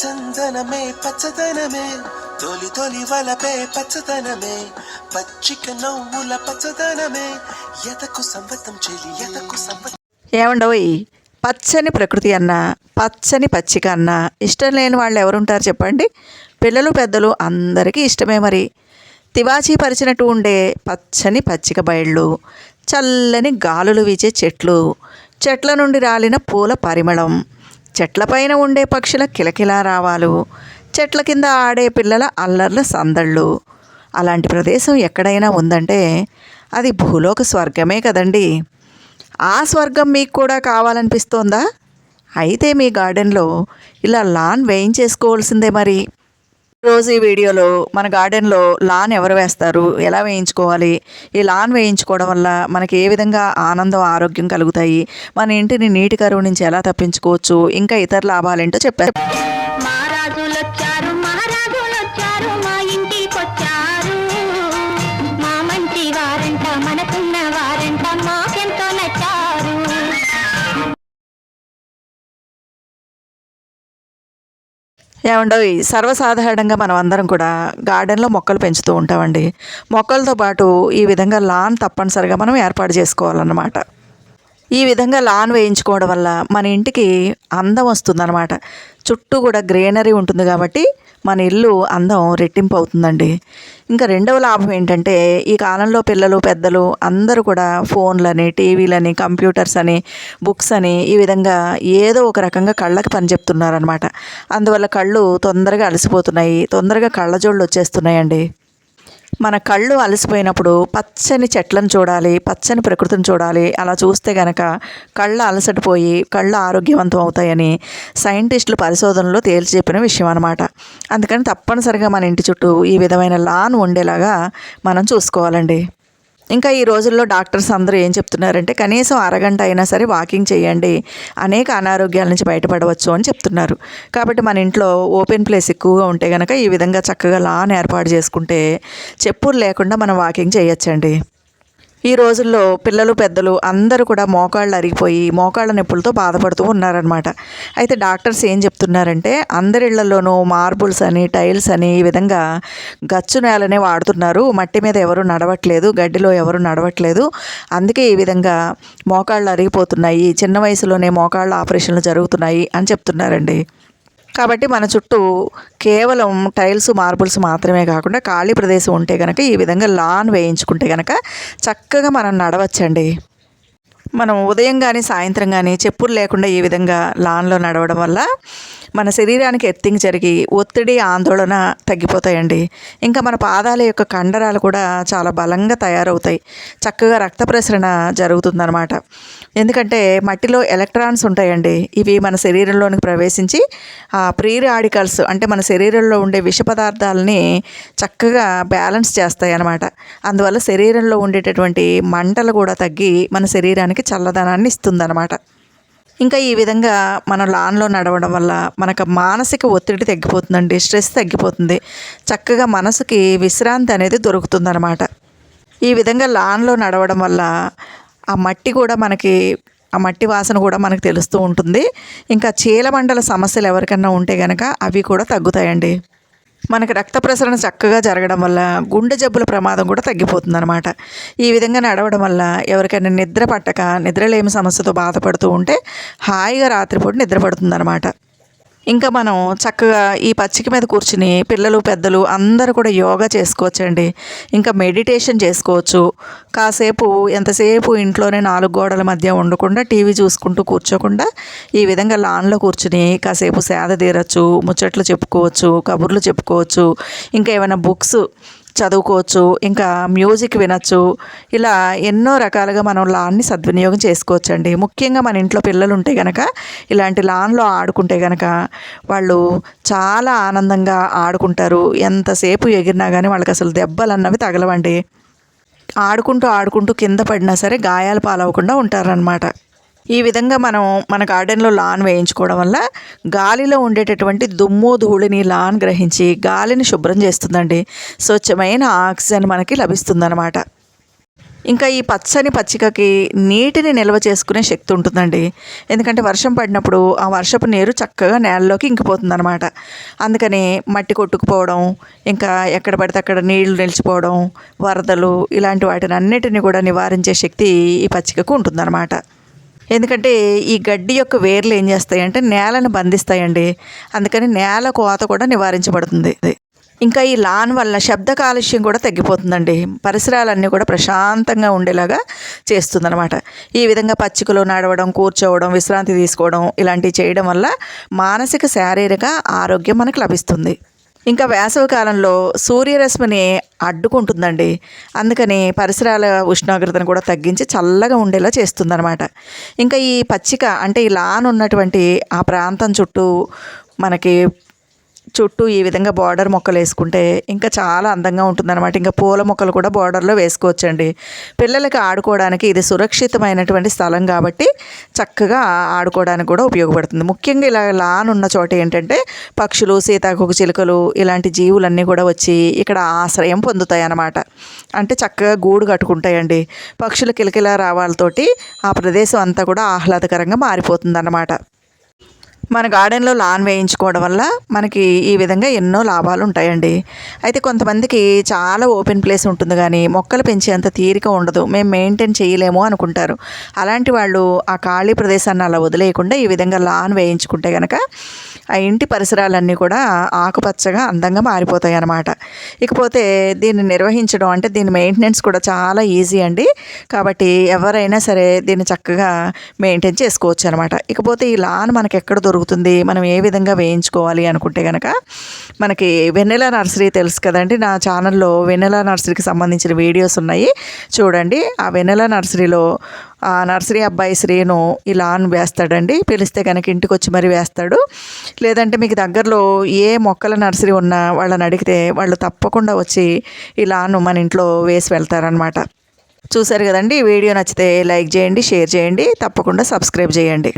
చందనమే పచ్చదనమే. తొలి తొలి వలపే పచ్చదనమే. పచ్చిక నవ్వుల పచ్చదనమే. ఎతకు సంవతం చెలి ఎతకు సంవతం ఏమండోయ్? పచ్చని ప్రకృతి అన్న పచ్చని పచ్చిక అన్న ఇష్టం లేని వాళ్ళు ఎవరుంటారు చెప్పండి? పిల్లలు పెద్దలు అందరికీ ఇష్టమే మరి. తివాచీ పరిచినట్టు ఉండే పచ్చని పచ్చిక బయళ్ళు చల్లని గాలులు వీచే చెట్లు చెట్ల నుండి రాలిన పూల పరిమళం చెట్లపైన ఉండే పక్షుల కిలకిలా రావాలు. చెట్ల కింద ఆడే పిల్లల అల్లర్ల సందళ్ళు. అలాంటి ప్రదేశం ఎక్కడైనా ఉందంటే అది భూలోక స్వర్గమే కదండీ. ఆ స్వర్గం మీకు కూడా కావాలనిపిస్తోందా? అయితే మీ గార్డెన్లో ఇలా లాన్ వేయించేసుకోవాల్సిందే మరి. రోజు ఈ వీడియోలో మన గార్డెన్లో లాన్ ఎవరు వేస్తారు? ఎలా వేయించుకోవాలి? ఈ లాన్ వేయించుకోవడం వల్ల మనకి ఏ విధంగా ఆనందం ఆరోగ్యం కలుగుతాయి? మన ఇంటిని నీటి కరువు నుంచి ఎలా తప్పించుకోవచ్చు? ఇంకా ఇతర లాభాలేంటో చెప్పారు. మా మంచి వారంట మనకున్న ఏమండో సర్వసాధారణంగా మనం అందరం కూడా గార్డెన్లో మొక్కలు పెంచుతూ ఉంటామండి. మొక్కలతో పాటు ఈ విధంగా లాన్ తప్పనిసరిగా మనం ఏర్పాటు చేసుకోవాలన్నమాట. ఈ విధంగా లాన్ వేయించుకోవడం వల్ల మన ఇంటికి అందం వస్తుందన్నమాట. చుట్టూ కూడా గ్రీనరీ ఉంటుంది కాబట్టి మన ఇల్లు అందం రెట్టింపు అవుతుందండి. ఇంకా రెండవ లాభం ఏంటంటే ఈ కాలంలో పిల్లలు పెద్దలు అందరూ కూడా ఫోన్లని టీవీలని కంప్యూటర్స్ అని బుక్స్ అని ఈ విధంగా ఏదో ఒక రకంగా కళ్ళకి పని చెప్తున్నారనమాట అందువల్ల కళ్ళు తొందరగా అలసిపోతున్నాయి తొందరగా కళ్ళజోళ్ళు వచ్చేస్తున్నాయండి. మన కళ్ళు అలసిపోయినప్పుడు పచ్చని చెట్లను చూడాలి పచ్చని ప్రకృతిని చూడాలి. అలా చూస్తే గనక కళ్ళు అలసటిపోయి కళ్ళు ఆరోగ్యవంతం అవుతాయని సైంటిస్టులు పరిశోధనలో తేల్చి చెప్పిన విషయం అనమాట అందుకని తప్పనిసరిగా మన ఇంటి చుట్టూ ఈ విధమైన లాన్ ఉండేలాగా మనం చూసుకోవాలండి. ఇంకా ఈ రోజుల్లో డాక్టర్స్ అందరూ ఏం చెప్తున్నారంటే కనీసం అరగంట అయినా సరే వాకింగ్ చేయండి. అనేక అనారోగ్యాల నుంచి బయటపడవచ్చు అని చెప్తున్నారు. కాబట్టి మన ఇంట్లో ఓపెన్ ప్లేస్ ఎక్కువగా ఉంటే కనుక ఈ విధంగా చక్కగా లాన్ ఏర్పాటు చేసుకుంటే చెప్పులు లేకుండా మనం వాకింగ్ చేయొచ్చండి. ఈ రోజుల్లో పిల్లలు పెద్దలు అందరూ కూడా మోకాళ్ళు అరిగిపోయి మోకాళ్ళ నొప్పులతో బాధపడుతూ ఉన్నారనమాట అయితే డాక్టర్స్ ఏం చెప్తున్నారంటే అందరిళ్ళలోనూ మార్బుల్స్ అని టైల్స్ అని ఈ విధంగా గచ్చు నేలనే వాడుతున్నారు. మట్టి మీద ఎవరు నడవట్లేదు గడ్డిలో ఎవరు నడవట్లేదు. అందుకే ఈ విధంగా మోకాళ్ళు అరిగిపోతున్నాయి. చిన్న వయసులోనే మోకాళ్ళ ఆపరేషన్లు జరుగుతున్నాయి అని చెప్తున్నారండి. కాబట్టి మన చుట్టూ కేవలం టైల్స్ మార్బుల్స్ మాత్రమే కాకుండా ఖాళీ ప్రదేశం ఉంటే కనుక ఈ విధంగా లాన్ వేయించుకుంటే కనుక చక్కగా మనం నడవచ్చండి. మనం ఉదయం కానీ సాయంత్రం కానీ చెప్పులు లేకుండా ఈ విధంగా లాన్లో నడవడం వల్ల మన శరీరానికి ఎత్తింగ్ జరిగి ఒత్తిడి ఆందోళన తగ్గిపోతాయండి. ఇంకా మన పాదాల యొక్క కండరాలు కూడా చాలా బలంగా తయారవుతాయి. చక్కగా రక్త ప్రసరణ జరుగుతుందన్నమాట. ఎందుకంటే మట్టిలో ఎలక్ట్రాన్స్ ఉంటాయండి. ఇవి మన శరీరంలోనికి ప్రవేశించి ఆ ప్రీ రాడికల్స్ అంటే మన శరీరంలో ఉండే విష పదార్థాలని చక్కగా బ్యాలెన్స్ చేస్తాయి అన్నమాట అందువల్ల శరీరంలో ఉండేటటువంటి మంటలు కూడా తగ్గి మన శరీరానికి చల్లదనాన్ని ఇస్తుందన్నమాట. ఇంకా ఈ విధంగా మనం లాన్లో నడవడం వల్ల మనకు మానసిక ఒత్తిడి తగ్గిపోతుందండి స్ట్రెస్ తగ్గిపోతుంది. చక్కగా మనసుకి విశ్రాంతి అనేది దొరుకుతుందన్నమాట. ఈ విధంగా లాన్లో నడవడం వల్ల ఆ మట్టి కూడా మనకి ఆ మట్టి వాసన కూడా మనకు తెలుస్తూ ఉంటుంది. ఇంకా చీలమండల సమస్యలు ఎవరికన్నా ఉంటే కనుక అవి కూడా తగ్గుతాయండి. మనకి రక్త ప్రసరణ చక్కగా జరగడం వల్ల గుండె జబ్బుల ప్రమాదం కూడా తగ్గిపోతుందన్నమాట. ఈ విధంగా నడవడం వల్ల ఎవరికైనా నిద్ర పట్టక నిద్రలేమి సమస్యతో బాధపడుతూ ఉంటే హాయిగా రాత్రిపూట నిద్ర పడుతుందన్నమాట. ఇంకా మనం చక్కగా ఈ పచ్చిక మీద కూర్చుని పిల్లలు పెద్దలు అందరూ కూడా యోగా చేసుకోవచ్చండి. ఇంకా మెడిటేషన్ చేసుకోవచ్చు. కాసేపు ఎంతసేపు ఇంట్లోనే నాలుగు గోడల మధ్య ఉండకుండా టీవీ చూసుకుంటూ కూర్చోకుండా ఈ విధంగా లాన్లో కూర్చుని కాసేపు సేద తీరచ్చు ముచ్చట్లు చెప్పుకోవచ్చు కబుర్లు చెప్పుకోవచ్చు ఇంకా ఏమైనా బుక్స్ చదువుకోవచ్చు ఇంకా మ్యూజిక్ వినొచ్చు ఇలా ఎన్నో రకాలుగా మనం లాన్ని సద్వినియోగం చేసుకోవచ్చండి. ముఖ్యంగా మన ఇంట్లో పిల్లలు ఉంటే కనుక ఇలాంటి లాన్లో ఆడుకుంటే కనుక వాళ్ళు చాలా ఆనందంగా ఆడుకుంటారు. ఎంతసేపు ఎగిరినా కానీ వాళ్ళకి అసలు దెబ్బలు అన్నవి తగలవండి. ఆడుకుంటూ ఆడుకుంటూ కింద పడినా సరే గాయాలు పాలవకుండా ఉంటారనమాట ఈ విధంగా మనం మన గార్డెన్లో లాన్ వేయించుకోవడం వల్ల గాలిలో ఉండేటటువంటి దుమ్ము ధూళిని లాన్ గ్రహించి గాలిని శుభ్రం చేస్తుందండి. స్వచ్ఛమైన ఆక్సిజన్ మనకి లభిస్తుందన్నమాట. ఇంకా ఈ పచ్చని పచ్చికకి నీటిని నిల్వ చేసుకునే శక్తి ఉంటుందండి. ఎందుకంటే వర్షం పడినప్పుడు ఆ వర్షపు నీరు చక్కగా నేలలోకి ఇంకిపోతుందన్నమాట. అందుకని మట్టి కొట్టుకుపోవడం ఇంకా ఎక్కడ పడితే అక్కడ నీళ్ళు నిలిచిపోవడం వరదలు ఇలాంటి వాటిని అన్నిటిని కూడా నివారించే శక్తి ఈ పచ్చికకు ఉంటుందన్నమాట. ఎందుకంటే ఈ గడ్డి యొక్క వేర్లు ఏం చేస్తాయంటే నేలను బంధిస్తాయండి. అందుకని నేల కోత కూడా నివారించబడుతుంది. ఇంకా ఈ లాన్ వల్ల శబ్ద కాలుష్యం కూడా తగ్గిపోతుందండి. పరిసరాలన్నీ కూడా ప్రశాంతంగా ఉండేలాగా చేస్తుందన్నమాట. ఈ విధంగా పచ్చికలు నడవడం కూర్చోవడం విశ్రాంతి తీసుకోవడం ఇలాంటివి చేయడం వల్ల మానసిక శారీరక ఆరోగ్యం మనకు లభిస్తుంది. ఇంకా వేసవి కాలంలో సూర్యరశ్మిని అడ్డుకుంటుందండి. అందుకని పరిసరాల ఉష్ణోగ్రతను కూడా తగ్గించి చల్లగా ఉండేలా చేస్తుందన్నమాట. ఇంకా ఈ పచ్చిక అంటే ఈ లాన్ ఉన్నటువంటి ఆ ప్రాంతం చుట్టూ మనకి చుట్టూ ఈ విధంగా బార్డర్ మొక్కలు వేసుకుంటే ఇంకా చాలా అందంగా ఉంటుందన్నమాట. ఇంకా పూల మొక్కలు కూడా బార్డర్లో వేసుకోవచ్చండి. పిల్లలకి ఆడుకోవడానికి ఇది సురక్షితమైనటువంటి స్థలం కాబట్టి చక్కగా ఆడుకోవడానికి కూడా ఉపయోగపడుతుంది. ముఖ్యంగా ఇలా లాన్ ఉన్న చోట ఏంటంటే పక్షులు సీతాకోక చిలుకలు ఇలాంటి జీవులన్నీ కూడా వచ్చి ఇక్కడ ఆశ్రయం పొందుతాయి అన్నమాట అంటే చక్కగా గూడు కట్టుకుంటాయండి. పక్షుల కిలకిల రావాలతోటి ఆ ప్రదేశం అంతా కూడా ఆహ్లాదకరంగా మారిపోతుందన్నమాట. మన గార్డెన్లో లాన్ వేయించుకోవడం వల్ల మనకి ఈ విధంగా ఎన్నో లాభాలు ఉంటాయండి. అయితే కొంతమందికి చాలా ఓపెన్ ప్లేస్ ఉంటుంది కానీ మొక్కలు పెంచేంత తీరిక ఉండదు. మేము మెయింటైన్ చేయలేము అనుకుంటారు. అలాంటి వాళ్ళు ఆ ఖాళీ ప్రదేశాన్ని అలా వదిలేయకుండా ఈ విధంగా లాన్ వేయించుకుంటే కనుక ఆ ఇంటి పరిసరాలన్నీ కూడా ఆకుపచ్చగా అందంగా మారిపోతాయి అన్నమాట. ఇకపోతే దీన్ని నిర్వహించడం అంటే దీని మెయింటెనెన్స్ కూడా చాలా ఈజీ అండి. కాబట్టి ఎవరైనా సరే దీన్ని చక్కగా మెయింటైన్ చేసుకోవచ్చు అనమాట ఇకపోతే ఈ లాన్ మనకి ఎక్కడ దొరుకుతుంది? మనం ఏ విధంగా వేయించుకోవాలి అనుకుంటే కనుక మనకి వెన్నెల నర్సరీ తెలుసు కదండి. నా ఛానల్లో వెన్నెల నర్సరీకి సంబంధించిన వీడియోస్ ఉన్నాయి. చూడండి ఆ వెన్నెల నర్సరీలో నర్సరీ అబ్బాయి శ్రీను ఈ లాన్ వేస్తాడండి. పిలిస్తే కనుక ఇంటికి వచ్చి మరి వేస్తాడు. లేదంటే మీకు దగ్గరలో ఏ మొక్కల నర్సరీ ఉన్నా వాళ్ళని అడిగితే వాళ్ళు తప్పకుండా వచ్చి ఈ లాన్ మన ఇంట్లో వేసి వెళ్తారనమాట చూశారు కదండి? ఈ వీడియో నచ్చితే లైక్ చేయండి షేర్ చేయండి. తప్పకుండా సబ్స్క్రైబ్ చేయండి.